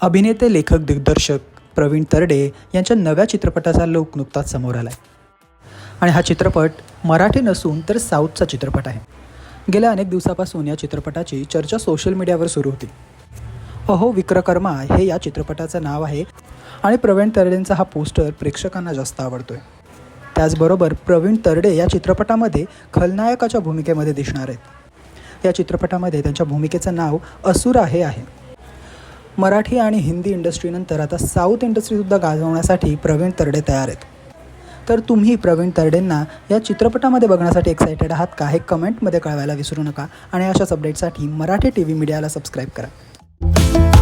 अभिनेते लेखक दिग्दर्शक प्रवीण तरडे यांच्या नव्या चित्रपटाचा लोक नुकताच समोर आला आहे आणि हा चित्रपट मराठी नसून तर साऊथचा चित्रपट आहे. गेल्या अनेक दिवसापासून या चित्रपटाची चर्चा सोशल मीडियावर सुरू होती. अहो विक्रकर्मा हे या चित्रपटाचं नाव आहे आणि प्रवीण तरडेंचा हा पोस्टर प्रेक्षकांना जास्त आवडतोय. त्याचबरोबर प्रवीण तरडे या चित्रपटामध्ये खलनायकाच्या भूमिकेमध्ये दिसणार आहेत. या चित्रपटामध्ये त्यांच्या भूमिकेचं नाव असुर आहे आहे. मराठी आणि हिंदी इंडस्ट्रीनंतर आता साऊथ इंडस्ट्रीसुद्धा गाजवण्यासाठी प्रवीण तरडे तयार आहेत. तर तुम्ही प्रवीण तरडेंना या चित्रपटामध्ये बघण्यासाठी एक्सायटेड आहात का हे कमेंटमध्ये कळवायला विसरू नका आणि अशाच अपडेटसाठी मराठी टी व्ही मीडियाला सबस्क्राईब करा.